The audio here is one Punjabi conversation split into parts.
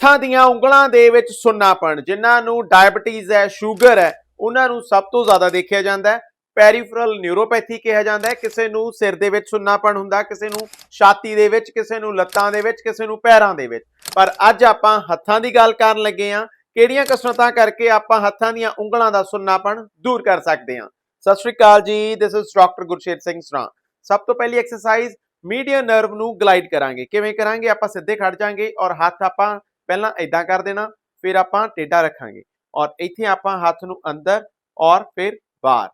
ਹੱਥਾਂ ਦੀਆਂ ਉਂਗਲਾਂ ਦੇ ਵਿੱਚ ਸੁੰਨਾਪਣ, ਜਿਨ੍ਹਾਂ ਨੂੰ ਡਾਇਬਟੀਜ਼ ਹੈ ਸ਼ੂਗਰ ਹੈ, ਉਹਨਾਂ ਨੂੰ ਸਭ ਤੋਂ ਜ਼ਿਆਦਾ ਦੇਖਿਆ ਜਾਂਦਾ ਹੈ। ਪੈਰੀਫਰਲ ਨਿਊਰੋਪੈਥੀ ਕਿਹਾ ਜਾਂਦਾ ਹੈ। ਕਿਸੇ ਨੂੰ ਸਿਰ ਦੇ ਵਿੱਚ ਸੁੰਨਾਪਣ ਹੁੰਦਾ, ਕਿਸੇ ਨੂੰ ਛਾਤੀ ਦੇ ਵਿੱਚ, ਕਿਸੇ ਨੂੰ ਲੱਤਾਂ ਦੇ ਵਿੱਚ, ਕਿਸੇ ਨੂੰ ਪੈਰਾਂ ਦੇ ਵਿੱਚ। ਪਰ ਅੱਜ ਆਪਾਂ ਹੱਥਾਂ ਦੀ ਗੱਲ ਕਰਨ ਲੱਗੇ ਹਾਂ। ਕਿਹੜੀਆਂ ਕਸਰਤਾਂ ਕਰਕੇ ਆਪਾਂ ਹੱਥਾਂ ਦੀਆਂ ਉਂਗਲਾਂ ਦਾ ਸੁੰਨਾਪਣ ਦੂਰ ਕਰ ਸਕਦੇ ਹਾਂ? ਸਤਿ ਸ਼੍ਰੀ ਅਕਾਲ ਜੀ this is doctor Gursher Singh Sran. ਸਭ ਤੋਂ ਪਹਿਲੀ ਐਕਸਰਸਾਈਜ਼ ਮੀਡੀਅਨ ਨਰਵ ਨੂੰ ਗਲਾਈਡ ਕਰਾਂਗੇ। ਕਿਵੇਂ ਕਰਾਂਗੇ? ਆਪਾਂ ਸਿੱਧੇ ਖੜ ਜਾਾਂਗੇ ਔਰ ਹੱਥ ਆਪਾਂ ਪਹਿਲਾਂ ਇਦਾਂ ਕਰ ਦੇਣਾ, ਫਿਰ ਆਪਾਂ ਟੇਢਾ ਰੱਖਾਂਗੇ ਔਰ ਇੱਥੇ ਆਪਾਂ ਹੱਥ ਨੂੰ ਅੰਦਰ ਔਰ ਫਿਰ ਬਾਹਰ।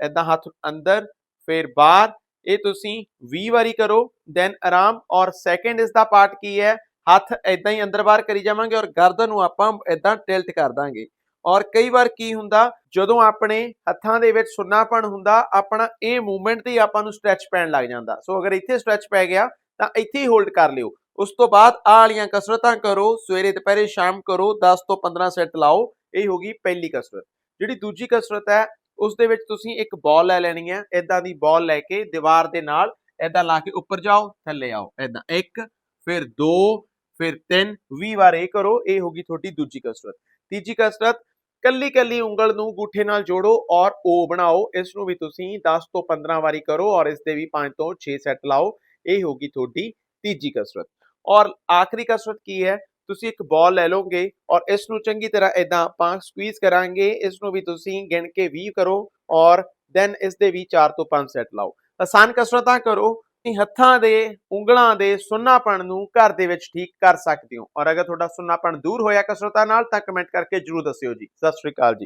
ਇਦਾਂ ਹੱਥ ਅੰਦਰ, ਫਿਰ ਬਾਹਰ, ਇਹ ਤੁਸੀਂ 20 ਵਾਰੀ ਕਰੋ ਦੈਨ ਆਰਾਮ ਔਰ ਸੈਕੰਡ ਇਸ ਦਾ ਪਾਰਟ ਕੀ ਹੈ? ਹੱਥ ਇਦਾਂ ਹੀ ਅੰਦਰ ਬਾਹਰ ਕਰੀ ਜਾਵਾਂਗੇ ਔਰ ਗਰਦਨ ਨੂੰ ਆਪਾਂ ਇਦਾਂ ਟਿਲਟ ਕਰ ਦਾਂਗੇ। ਔਰ ਕਈ ਵਾਰ ਕੀ ਹੁੰਦਾ, ਜਦੋਂ ਆਪਣੇ ਹੱਥਾਂ ਦੇ ਵਿੱਚ ਸੁੰਨਾਪਣ ਹੁੰਦਾ, ਆਪਣਾ ਇਹ ਮੂਵਮੈਂਟ ਤੇ ਹੀ ਆਪਾਂ ਨੂੰ ਸਟ੍ਰੈਚ ਪੈਣ ਲੱਗ ਜਾਂਦਾ। ਸੋ ਅਗਰ ਇੱਥੇ ਸਟ੍ਰੈਚ ਪੈ ਗਿਆ, ਤਾਂ ਇੱਥੇ ਹੀ ਹੋਲਡ ਕਰ ਲਿਓ। ਉਸ ਤੋਂ ਬਾਅਦ ਆਹ ਵਾਲੀਆਂ ਕਸਰਤਾਂ ਕਰੋ, ਸਵੇਰੇ, ਦੁਪਹਿਰੇ, ਸ਼ਾਮ ਕਰੋ 10 ਤੋਂ 15 ਸੈੱਟ ਲਾਓ, ਇਹ ਹੋ ਗਈ ਪਹਿਲੀ ਕਸਰਤ। ਜਿਹੜੀ ਦੂਜੀ ਕਸਰਤ ਹੈ, ਉਸ ਦੇ ਵਿੱਚ ਤੁਸੀਂ ਇੱਕ ਬਾਲ ਲੈ ਲੈਣੀ ਹੈ ਇਦਾਂ ਦੀ ਬਾਲ ਲੈ ਕੇ ਦੀਵਾਰ ਦੇ ਨਾਲ ਇਦਾਂ ਲਾ ਕੇ ਉੱਪਰ ਜਾਓ, ਥੱਲੇ ਆਓ ਇਦਾਂ ਇੱਕ, ਫਿਰ ਦੋ, ਫਿਰ ਤਿੰਨ 20 ਵਾਰ ਇਹ ਕਰੋ, ਇਹ ਹੋ ਗਈ ਤੁਹਾਡੀ ਦੂਜੀ ਕਸਰਤ। ਤੀਜੀ ਕਸਰਤ ਕੱਲੀ ਕੱਲੀ ਉਂਗਲ ਨੂੰ ਗੂਠੇ ਨਾਲ ਜੋੜੋ ਔਰ ਓ ਬਣਾਓ, ਇਸ ਨੂੰ ਵੀ ਤੁਸੀਂ 10 ਤੋਂ 15 ਵਾਰੀ ਕਰੋ ਔਰ ਇਸ ਦੇ ਵੀ 5 ਤੋਂ 6 ਸੈੱਟ ਲਾਓ, ਇਹ ਹੋ ਗਈ ਤੁਹਾਡੀ ਤੀਜੀ ਕਸਰਤ। ਔਰ ਆਖਰੀ ਕਸਰਤ ਕੀ ਹੈ? ਤੁਸੀਂ ਇੱਕ ਬਾਲ ਲੈ ਲਓਗੇ ਔਰ ਇਸ ਨੂੰ ਚੰਗੀ ਤਰ੍ਹਾਂ ਇਦਾਂ ਆਪਾਂ ਸਕਵੀਜ਼ ਕਰਾਂਗੇ ਇਸ ਨੂੰ ਵੀ ਤੁਸੀਂ ਗਿਣ ਕੇ 20 ਕਰੋ ਔਰ ਦੈਨ ਇਸ ਦੇ ਵੀ 4 ਤੋਂ 5 ਸੈੱਟ ਲਾਓ। ਆਸਾਨ ਕਸਰਤਾਂ ਕਰੋ, ਤੁਸੀਂ ਹੱਥਾਂ ਦੇ, ਉਂਗਲਾਂ ਦੇ ਸੁੰਨਾਪਣ ਨੂੰ ਘਰ ਦੇ ਵਿੱਚ ਠੀਕ ਕਰ ਸਕਦੇ ਹੋ। ਔਰ ਅਗਰ ਤੁਹਾਡਾ ਸੁੰਨਾਪਣ ਦੂਰ ਹੋਇਆ ਕਸਰਤਾਂ ਨਾਲ ਤਾਂ ਕਮੈਂਟ ਕਰਕੇ ਜਰੂਰ ਦੱਸਿਓ ਜੀ। ਸਤਿ ਸ਼੍ਰੀ ਅਕਾਲ ਜੀ।